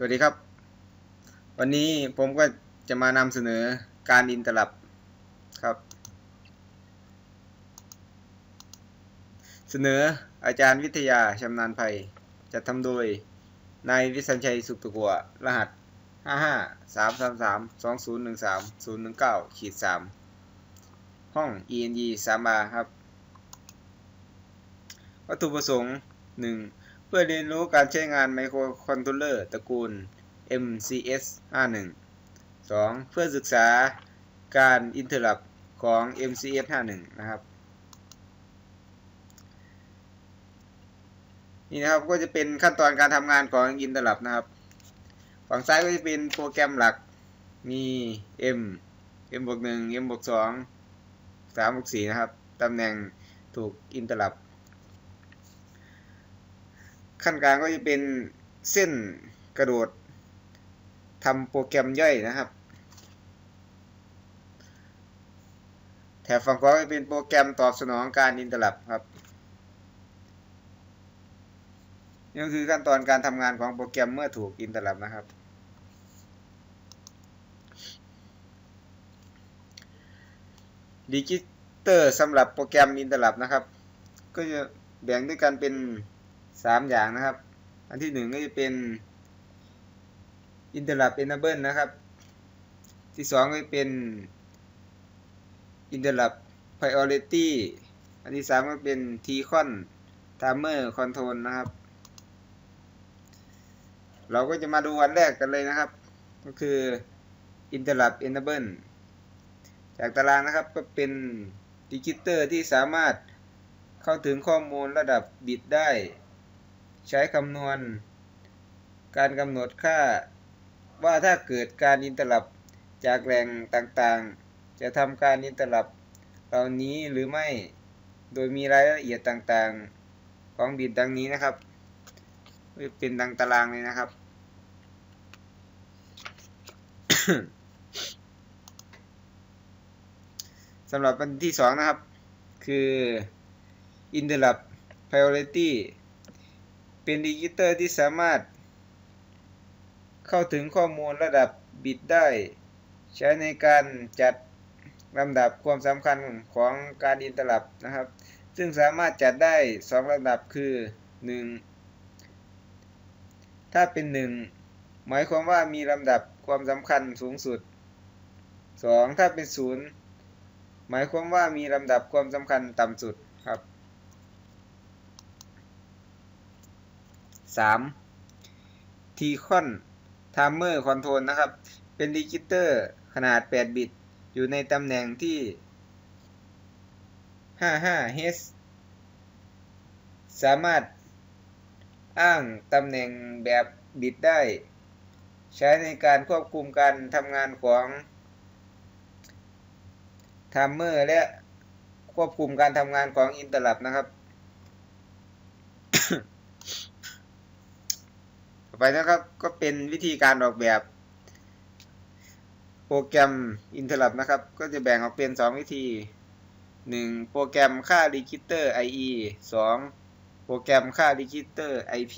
สวัสดีครับ วันนี้ผมก็จะมานำเสนอการอินตลับครับ เสนออาจารย์วิทยาชำนาญภัยจัดทำโดยนายวิสัญชัยสุขตะกัวรหัส 55 333 2013 019ขีด3ห้อง ENG 3 R ครับ วัตถุประสงค์ 1. เพื่อเรียนรู้การใช้งานไมโครคอนโทรลเลอร์ตระกูล MCS 51 2. เพื่อศึกษาการอินเทอร์ลับของ MCS 51 นะครับ นี่นะครับก็จะเป็นขั้นตอนการทำงานของอินเทอร์ลับนะครับ ฝั่งซ้ายก็จะเป็นโปรแกรมหลักมี M M บวก1 M บวก2 3บวก4นะครับ ตำแหน่งถูกอินเทอร์ลับ ขั้นกลางก็จะเป็นเส้นกระโดดทำโปรแกรมย่อยนะครับ แถบฝั่งขวาจะเป็นโปรแกรมตอบสนองการอินเทอร์ลับครับนี่ก็คือขั้นตอนการทำงานของโปรแกรมเมื่อถูกอินเทอร์ลับนะครับ ดิจิเตอร์สำหรับโปรแกรมอินเทอร์ลับนะครับ ก็จะแบ่งด้วยกันเป็น 3อย่างนะครับ อันที่1ก็จะเป็น interrupt enable นะครับ ที่2ก็จะเป็น interrupt priority อันที่3ก็เป็น tcon timer control นะครับ เราก็จะมาดูวันแรกกันเลยนะครับ ก็คือ interrupt enable จากตารางนะครับก็เป็นดิจิเตอร์ที่สามารถเข้าถึงข้อมูลระดับบิตได้ ใช้คำนวณ การกำหนดค่า ว่าถ้าเกิดการอินเตอร์ลับจากแหล่งต่างๆ จะทำการอินเตอร์ลับเหล่านี้หรือไม่ โดยมีรายละเอียดต่างๆ ของบิตดังนี้นะครับ เป็นดังตารางเลยนะครับสำหรับอันที่สองนะครับ คือ interrupt priority เป็นดิจิเตอร์ที่สามารถ เข้าถึงข้อมูลระดับบิตได้ ใช้ในการจัดลำดับความสำคัญของการอินเตอร์ลับนะครับ ซึ่งสามารถจัดได้ 2ลำดับคือ 1 ถ้าเป็น 1 หมายความว่ามีลำดับความสำคัญสูงสุด 2 ถ้าเป็น 0 หมายความว่ามีลำดับความสำคัญต่ำสุดครับ 3. t c o n Timer Control นะครับ เป็นดิจิเตอร์ขนาด 8 บิต อยู่ในตำแหน่งที่ 55H สามารถอ้างตำแหน่งแบบบิตได้ ใช้ในการควบคุมการทำงานของ Timer และควบคุมการทำงานของ Interrupt นะครับ ต่อ ไปนะครับก็เป็นวิธีการออกแบบโปรแกรม Interrupt นะครับ ก็จะแบ่งออกเป็น 2 วิธี 1. โปรแกรมค่าดิจิเตอร์ IE 2. โปรแกรมค่าดิจิเตอร์ IP